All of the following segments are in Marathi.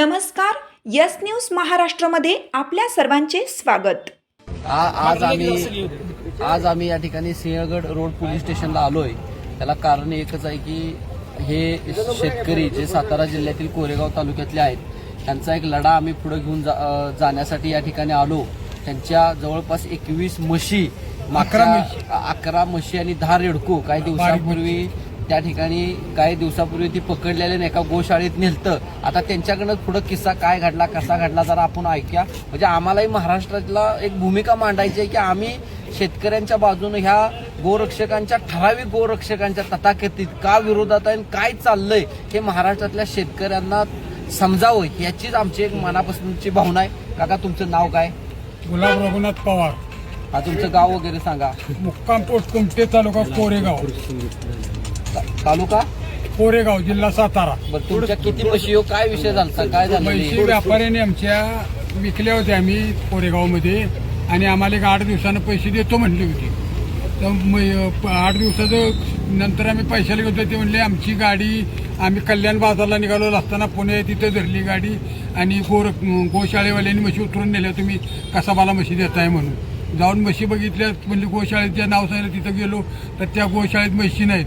नमस्कार यस न्यूज महाराष्ट्रामध्ये आपल्या सर्वांचे स्वागत. आ- आज आम्ही आज आम्ही या ठिकाणी सिंहगड रोड पोलीस स्टेशनला आलोय. त्याला कारण एकच आहे की हे शेतकरी जे सातारा जिल्ह्यातील कोरेगाव तालुक्यातले आहेत त्यांचा एक लढा आम्ही पुढे घेऊन जा- अ, जाण्यासाठी या ठिकाणी आलो. त्यांच्या जवळपास एकवीस म्हशी मागच्या अकरा म्हशी आणि दहा रेडको. काही दिवसांपूर्वी त्या ठिकाणी काही दिवसापूर्वी ती पकडलेल्या एका गोशाळेत नेलतं. आता त्यांच्याकडनं पुढं किस्सा काय घडला कसा घडला जरा आपण ऐकूया म्हणजे आम्हालाही महाराष्ट्रातला एक भूमिका मांडायची आहे की आम्ही शेतकऱ्यांच्या बाजूने ह्या गोरक्षकांच्या ठराविक गोरक्षकांच्या तथाकथित का विरोधात आहे आणि काय चाललंय हे महाराष्ट्रातल्या शेतकऱ्यांना समजावं याचीच आमची एक मनापासूनची भावना आहे. काका तुमचं नाव काय? गुलाब रघुनाथ पवार. हा तुमचं गाव वगैरे सांगा. मुक्काम पोस्ट कुमटे तालुका कोरेगाव. तालुका? कोरेगाव जिल्हा सातारा. बरं तुमच्या किती म्हशी हो? काय विषय झाला? काय झालं पैसे व्यापाऱ्याने आमच्या विकल्या होत्या आम्ही कोरेगावमध्ये. आणि आम्हाला एक आठ दिवसानं पैसे देतो म्हणली होती. तर म- प- आठ दिवसाचं नंतर आम्ही पैशाला घेतो ते म्हणले आमची गाडी आम्ही कल्याण बाजारला निघालो असताना पुणे तिथं धरली गाडी आणि गोर गोशाळेवाल्यांनी म्हशी उतरून नेल्या. तुम्ही कसाबाला म्हशी देताय म्हणून. जाऊन म्हशी बघितल्या म्हणजे गोशाळेत नाव सांगितलं तिथं गेलो. तर त्या गोशाळेत म्हशी नाहीत.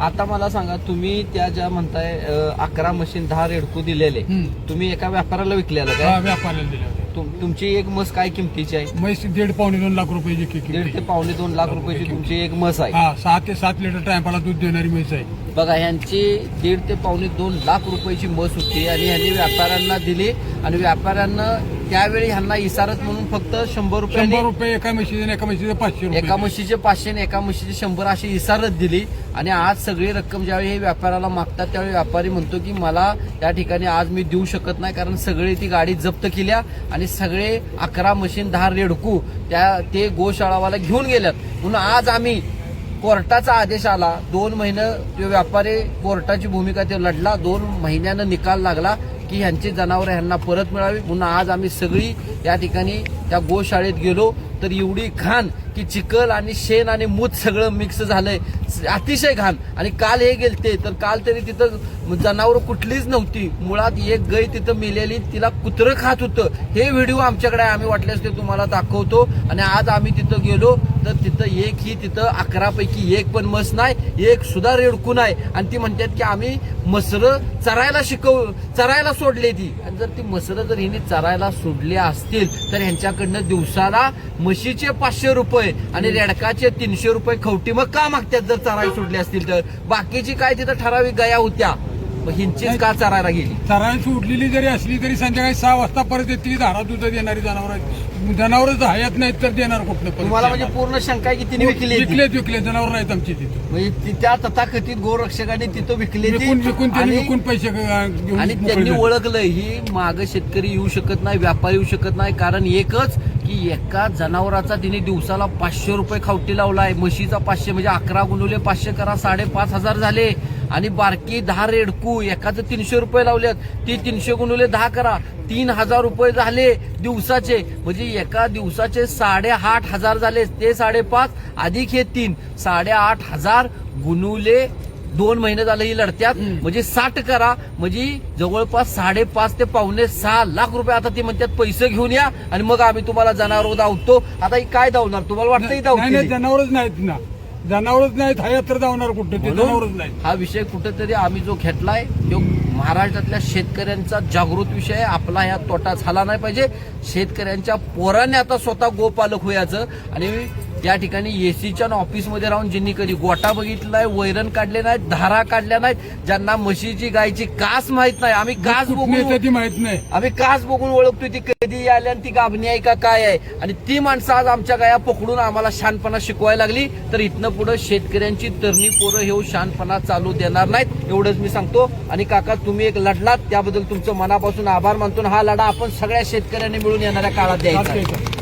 आता मला सांगा तुम्ही त्या ज्या म्हणताय अकरा मशीन दहा रेडकू दिलेले हम्म. तुम्ही एका व्यापाऱ्याला विकलेलं हा, काय व्यापाऱ्याला तुम- तुमची एक मस काय किमतीची आहे? म्हैस दीड पावणे दोन लाख रुपयाची दीड किंमत. ते पावणे दोन लाख रुपयाची तुमची एक मस आहे. हा सहा ते सात लिटर टायमाला दूध देणारी म्हैस आहे. बघा ह्यांची दीड ते पावणे दोन लाख रुपयाची मस होती आणि ह्यांनी व्यापाऱ्यांना दिली आणि व्यापाऱ्यांना त्यावेळी ह्यांना इसारत म्हणून फक्त शंभर रुपये शंभर रुपये एका म्हशीचे आणि एका म्हशीचे पाचशे एका म्हशीचे पाचशे आणि एका म्हशीचे शंभर अशी इसारत दिली. आणि आज सगळी रक्कम ज्यावेळी हे व्यापाऱ्याला मागतात त्यावेळी व्यापारी म्हणतो की मला त्या ठिकाणी आज मी देऊ शकत नाही कारण सगळे ती गाडी जप्त केल्या आणि सगळे अकरा मशीन दहा रेडकू त्या ते गोशाळावाला घेऊन गेल्यात. म्हणून आज आम्ही कोर्टाचा आदेश आला. दोन महिने तो व्यापारी कोर्टाची भूमिका ते लढला. दोन महिन्यानं निकाल लागला. की ह्यांची जनावरं ह्यांना परत मिळावी. म्हणून आज आम्ही सगळी या ठिकाणी त्या गोशाळेत गेलो. तर एवढी घाण की चिखल आणि शेण आणि मूत सगळं मिक्स झालंय. अतिशय घाण. आणि काल हे गेलते. तर काल तरी तिथं जनावर कुठलीच नव्हती. मुळात एक गाय तिथं मेलेली तिला कुत्रं खात होतं. हे व्हिडिओ आमच्याकडे आम्ही वाटल्यास ते तुम्हाला दाखवतो. आणि आज आम्ही तिथं गेलो. तर तिथं एक ही तिथं अकरा पैकी एक पण मस नाही एक सुद्धा रेडकू नाही. आणि ती म्हणतात की आम्ही मसरं चरायला शिकव चरायला सोडले ती. आणि जर ती मसरं जर हिने चरायला सोडली असतील तर ह्यांच्याकडनं दिवसाला म्हशीचे पाचशे रुपये आणि रेडकाचे तीनशे रुपये खवटी मग का मागतात जर चरायला सोडली असतील तर. बाकीची काय तिथं ठराविक गया होत्या. मग हिंचीच का चरायला गेली चराई सुटलेली जरी असली तरी संध्याकाळी सहा वाजता परत येते धारा दूध देणारी जनावर जनावरच हयात नाहीत तर देणार कुठलं? तुम्हाला म्हणजे पूर्ण शंका आहे की तिने विकली ती. विकलेत विकले जनावर नाहीत आमची तिथे म्हणजे ती- त्या तथाकथित गोरक्षकांनी तिथं विकली ती. विकून विकून त्यांनी आणि- विकून पैसे ग- घेऊन आणि मोकळे त्यांनी झाले. ओळखलं ही माग शेतकरी येऊ शकत नाही व्यापारी येऊ शकत नाही कारण एकच की एका जनावराचा तिने दिवसाला पाचशे रुपये खावटी लावलाय. म्हशीचा पाचशे म्हणजे अकरा गुणवले पाचशे करा साडेपाच हजार झाले. आणि बारकी दहा रेडकू एकाचं तीनशे रुपये लावलेत. ती तीनशे गुणवले दहा करा तीन हजार रुपये झाले दिवसाचे. म्हणजे एका दिवसाचे साडेआठ हजार झाले. ते साडेपाच अधिक हे तीन साडेआठ हजार गुणवले दोन महिने झाले ही लढत्यात. म्हणजे साठ करा. म्हणजे जवळपास साडेपाच ते पावणे सहा लाख रुपये आता ते म्हणतात पैसे घेऊन या आणि मग आम्ही तुम्हाला जनावर धावतो. आता ही काय धावणार? तुम्हाला वाटतं ही नाही नाही धावतील जनावरच नाहीत ना. जनावरच नाहीत हयात तर जावणार कुठं? ते जनावरच नाहीत. हा विषय कुठेतरी आम्ही जो घेतलाय तो महाराष्ट्रातल्या शेतकऱ्यांचा जागृत विषय आहे. आपला ह्या तोटा झाला नाही पाहिजे. शेतकऱ्यांच्या पोराने आता स्वतः गोपालक होयाचं आणि या ठिकाणी एसीच्या ऑफिसमध्ये राहून ज्यांनी कधी गोटा बघितलाय वैरण काढले नाहीत धारा काढल्या नाहीत ज्यांना म्हशीची गायची कास माहीत नाही. आम्ही कास बघून माहीत नाही. आम्ही कास बघून ओळखतो ती कधी आली आणि ती गाभणी आहे का काय आहे. आणि ती माणसं आज आमच्या गाया पकडून आम्हाला शानपणा शिकवायला लागली. तर इथनं पुढे शेतकऱ्यांची तरणी पोरं हे शानपणा चालू देणार नाहीत एवढंच मी सांगतो. आणि काका तुम्ही एक लढलात त्याबद्दल तुमचं मनापासून आभार मानतो हा लढा आपण सगळ्या शेतकऱ्यांनी मिळून येणाऱ्या काळात द्यायचा